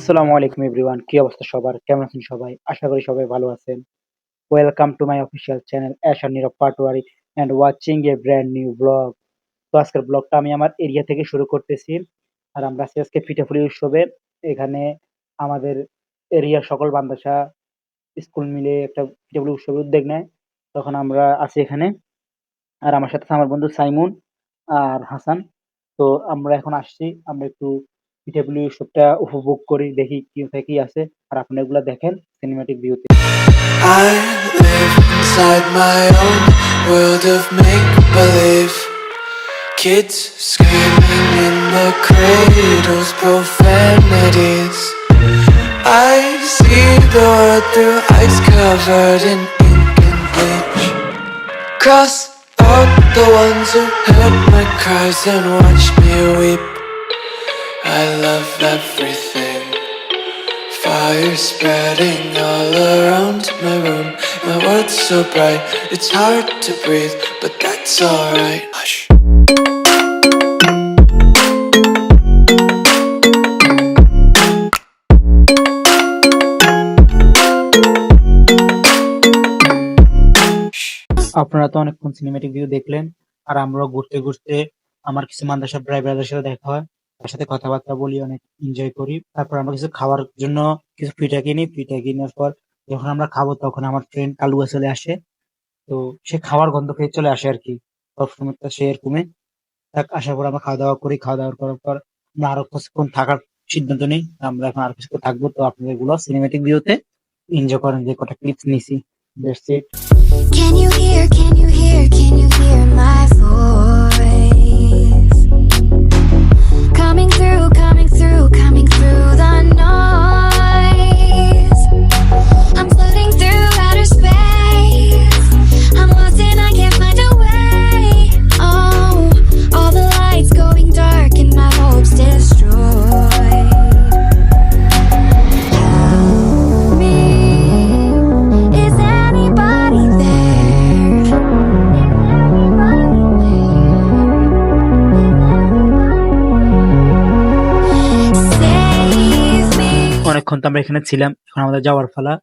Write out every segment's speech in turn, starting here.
আসসালামু আলাইকুম এভরিওয়ান কি অবস্থা সবার? কেমন আছেন সবাই? আশা করি সবাই ভালো আছেন। Welcome to my official channel Ashar Nirob Patwari and watching a brand new blog তো আজকের ব্লগটা আমি আমার এরিয়া থেকে শুরু করতেছি। আর আমরা আছি আজকে পিঠাপুলি উৎসবে। এখানে আমাদের এরিয়ার সকল বান্দাসা স্কুল মিলে একটা পিঠাপুলি উৎসবের উদ্যোগ নেয়। তখন আমরা আছি এখানে। আর আমার সাথে আমার বন্ধু সাইমুন আর হাসান। তো আমরা এখন আসছি, আমরা একটু পিঠাপুলি উৎসবটা উপভোগ করি দেখি কি কোথায় কি আছে আর আপনারা এগুলা দেখেন সিনেমাটিক ভিউতে. Kids screaming in the cradles, profanities. I see the world through eyes covered in ink and bleach. Cross out the ones who heard my cries and watched me weep. I love everything. Fire spreading all around my room. My world's so bright, it's hard to breathe, but that's alright. Hush. আপনারা তো অনেকক্ষণ cinematic view দেখলেন আর আমরা ঘুরতে ঘুরতে আমার কিছু মাদ্রাসা ড্রাইভারদের সাথে দেখা হয় তার সাথে কথাবার্তা বলি অনেক এনজয় করি। তারপর আমরা কিছু খাওয়ার জন্য কিছু পিঠা কিনি। পিঠা কেনার পর যখন আমরা খাব তখন আমার ফ্রেন্ড কালুয়া চলে আসে। তো সে খাওয়ার গন্ধ পেয়ে চলে আসে আর কি সবসময় সে এরকমই। তাক আসার পর আমরা খাওয়া দাওয়া করি। খাওয়া দাওয়া করার পর আমরা আরও কিছুক্ষণ থাকার সিদ্ধান্ত নিই। আমরা এখন আরও কিছুক্ষণ থাকব। তো আপনাদের এগুলো সিনেমেটিক ভিউতে এনজয় করেন যে কটা ক্লিপস নিছি। That's it can you hear, can you hear? অনেকক্ষণ তো আমরা এখানে ছিলাম এখন আমাদের যাওয়ার পালা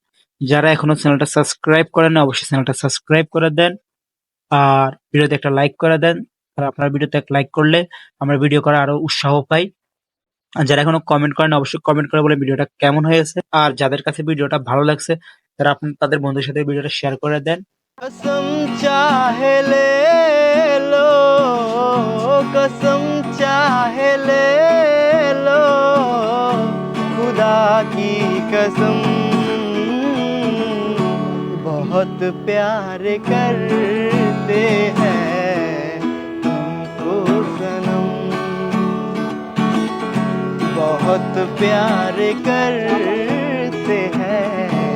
যারা এখনো চ্যানেলটা সাবস্ক্রাইব করেন না অবশ্যই চ্যানেলটা সাবস্ক্রাইব করে দেন আর ভিডিওতে একটা লাইক করে দেন আর আপনার ভিডিওতে একটা লাইক করলে আমরা ভিডিও করা আরো উৎসাহ পাই আর যারা এখনো কমেন্ট করেন অবশ্যই কমেন্ট করে বলে ভিডিওটা কেমন হয়েছে আর যাদের কাছে ভিডিওটা ভালো লাগছে তারা আপনি তাদের বন্ধুদের সাথে ভিডিওটা শেয়ার করে দেন कसम चाहे ले लो कसम चाहे ले लो खुदा की कसम बहुत प्यार करते हैं तुमको सनम। बहुत प्यार करते हैं